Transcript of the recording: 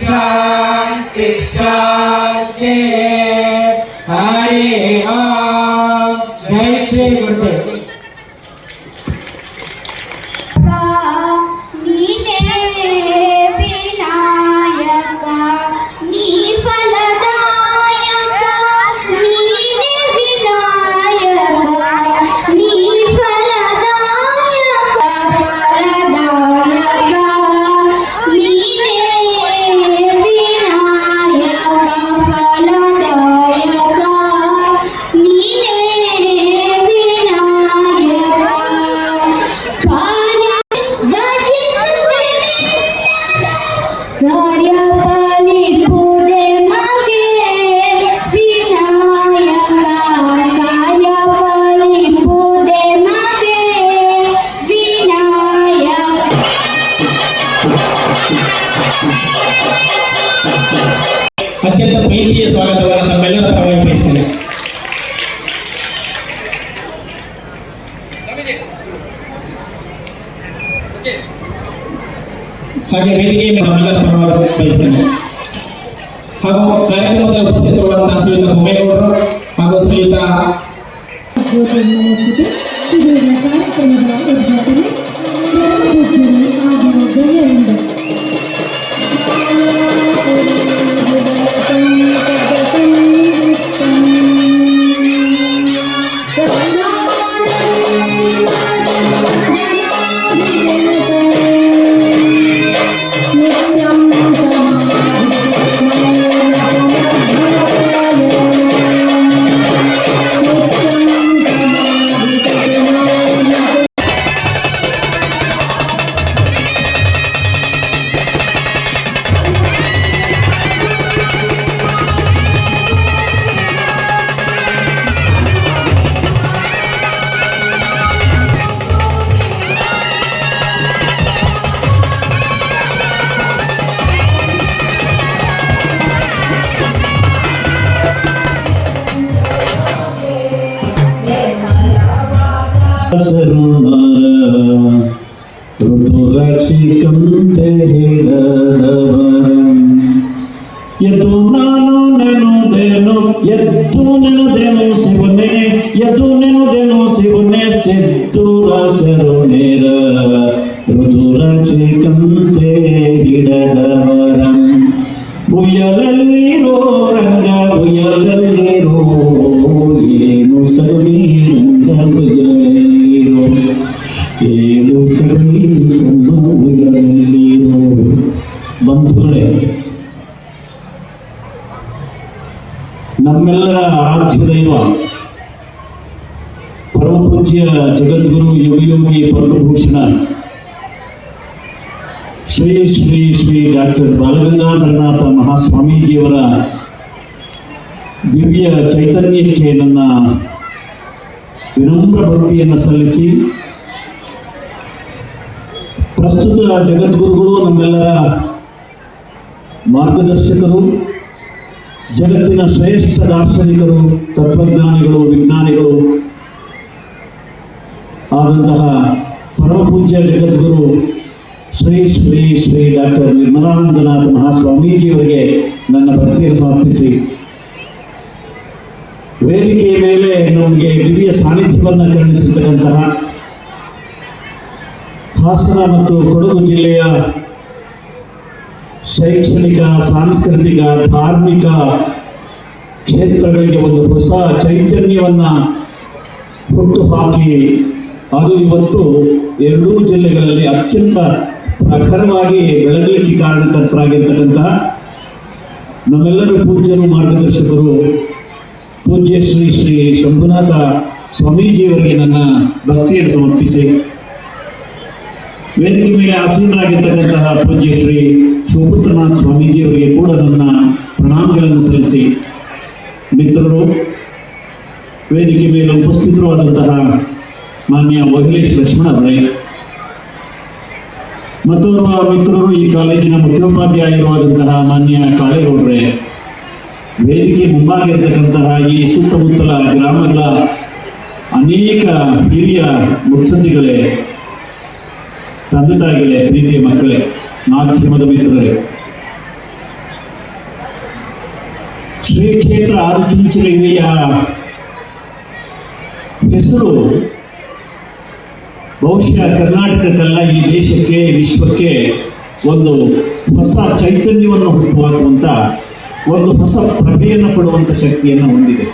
शान्ति शान्ति हरे राम जय श्री गुरुदेव ಅತ್ಯಂತ ಪ್ರೀತಿಯ ಸ್ವಾಗತವನ್ನು ತಮ್ಮೆಲ್ಲರ ಪರವಾಗಿ ಬಯಸ್ತೇನೆ ಹಾಗೆ ವೇದಿಕೆ ಮೇಲೆ ತಮ್ಮೆಲ್ಲರ ಪರವಾಗಿ ಬಯಸ್ತೇನೆ ಹಾಗೂ ಕಾರ್ಯಕ್ರಮದಲ್ಲಿ ಉಪಸ್ಥಿತರುಗಳಂತಹ ಶ್ರೀಯುತ ಬೊಮ್ಮೇಗೌಡರು ಹಾಗೂ ಶ್ರೀಯುತ ಜ್ಯೋತಿರ್ಮಯ ಸ್ಥಿತಿ ಇದುವರೆಗೆ ಕಾರ್ಯಕ್ರಮದ ಉದ್ಘಾಟನೆ ಋತುರಕ್ಷಿಕಂತೆ ಹಿಡದವರಂ ಎದ್ದು ನಾನು ನೆನುದೇನು ಎದ್ದು ನೆನುದೇನು ಶಿವನೇ ಎದ್ದು ನೆನುದೇನು ಶಿವನೇ ಸಿದ್ಧುರ ಶರುಣೇರ ಋತುರಕ್ಷಿಕಂತೆ ಹಿಡದವರಂ ಉಯ್ಯಲಲ್ಲಿರೋ ಬಂಧುಗಳೇ ನಮ್ಮೆಲ್ಲರ ಆರಾಧ್ಯ ದೈವ ಪರಮಪೂಜ್ಯ ಜಗದ್ಗುರು ಯೋಗಿ ಪದ್ಮಭೂಷಣ, ಶ್ರೀ ಶ್ರೀ ಶ್ರೀ ಡಾಕ್ಟರ್ ಬಾಲಗಂಗಾಧರನಾಥ ಮಹಾಸ್ವಾಮೀಜಿಯವರ ದಿವ್ಯ ಚೈತನ್ಯಕ್ಕೆ ನನ್ನ ವಿನಮ್ರ ಭಕ್ತಿಯನ್ನು ಸಲ್ಲಿಸಿ, ಪ್ರಸ್ತುತ ಜಗದ್ಗುರುಗಳು ನಮ್ಮೆಲ್ಲರ ಮಾರ್ಗದರ್ಶಕರು, ಜಗತ್ತಿನ ಶ್ರೇಷ್ಠ ದಾರ್ಶನಿಕರು, ತತ್ವಜ್ಞಾನಿಗಳು, ವಿಜ್ಞಾನಿಗಳು ಆದಂತಹ ಪರಮಪೂಜ್ಯ ಜಗದ್ಗುರು ಶ್ರೀ ಶ್ರೀ ಶ್ರೀ ಡಾಕ್ಟರ್ ನಿರ್ಮಲಾನಂದನಾಥ ಮಹಾಸ್ವಾಮೀಜಿಯವರಿಗೆ ನನ್ನ ಭಕ್ತಿಯನ್ನು ಸಮರ್ಪಿಸಿ. ವೇದಿಕೆಯ ಮೇಲೆ ನಮಗೆ ದಿವ್ಯ ಸಾನ್ನಿಧ್ಯವನ್ನು ಕರುಣಿಸಿರ್ತಕ್ಕಂತಹ ಹಾಸನ ಮತ್ತು ಕೊಡಗು ಜಿಲ್ಲೆಯ ಶೈಕ್ಷಣಿಕ, ಸಾಂಸ್ಕೃತಿಕ, ಧಾರ್ಮಿಕ ಕ್ಷೇತ್ರಗಳಿಗೆ ಒಂದು ಹೊಸ ಚೈತನ್ಯವನ್ನು ಹುಟ್ಟು ಹಾಕಿ ಅದು ಇವತ್ತು ಎರಡೂ ಜಿಲ್ಲೆಗಳಲ್ಲಿ ಅತ್ಯಂತ ಪ್ರಖರವಾಗಿ ಬೆಳಗಲಿಕ್ಕೆ ಕಾರಣಕರ್ತರಾಗಿರ್ತಕ್ಕಂತಹ ನಮ್ಮೆಲ್ಲರ ಪೂಜ್ಯರು ಮಾರ್ಗದರ್ಶಕರು, ಪೂಜ್ಯ ಶ್ರೀ ಶ್ರೀ ಶಂಭುನಾಥ ಸ್ವಾಮೀಜಿಯವರಿಗೆ ನನ್ನ ಭಕ್ತಿಯನ್ನು ಸಮರ್ಪಿಸಿ, ವೇದಿಕೆ ಮೇಲೆ ಆಸೀನರಾಗಿರ್ತಕ್ಕಂತಹ ಪೂಜ್ಯ ಶ್ರೀ ಶಿವಪುತ್ರನಾಥ್ ಸ್ವಾಮೀಜಿಯವರಿಗೆ ಕೂಡ ನನ್ನ ಪ್ರಣಾಮಗಳನ್ನು ಸಲ್ಲಿಸಿ. ಮಿತ್ರರು, ವೇದಿಕೆ ಮೇಲೆ ಉಪಸ್ಥಿತರಾದಂತಹ ಮಾನ್ಯ ಮಹಿಲೇಶ್ ಲಕ್ಷ್ಮಣ ಅವರೇ ಮತ್ತೋರ್ವ ಮಿತ್ರರು ಈ ಕಾಲೇಜಿನ ಮುಖ್ಯೋಪಾಧ್ಯಾಯರಾದಂತಹ ಮಾನ್ಯ ಕಾಳೇಗೌಡ್ರೆ, ವೇದಿಕೆ ಮುಂಭಾಗಿರ್ತಕ್ಕಂತಹ ಈ ಸುತ್ತಮುತ್ತಲ ಗ್ರಾಮಗಳ ಅನೇಕ ಹಿರಿಯ ಮುತ್ಸದ್ದಿಗಳೇ, ತಂದೆ ತಾಯಿಗಳೇ, ಪ್ರೀತಿಯ ಮಕ್ಕಳೇ, ಮಾಧ್ಯಮದ ಮಿತ್ರರೇ. ಶ್ರೀ ಕ್ಷೇತ್ರ ಆದಿಚುಂಚನಗಿರಿಯ ಹೆಸರು ಬಹುಶಃ ಕರ್ನಾಟಕಕ್ಕಲ್ಲ ಈ ದೇಶಕ್ಕೆ, ವಿಶ್ವಕ್ಕೆ ಒಂದು ಹೊಸ ಚೈತನ್ಯವನ್ನು ಹುಟ್ಟುಹಾಕುವಂಥ ಒಂದು ಹೊಸ ಪ್ರಭೆಯನ್ನು ಕೊಡುವಂಥ ಶಕ್ತಿಯನ್ನು ಹೊಂದಿದೆ.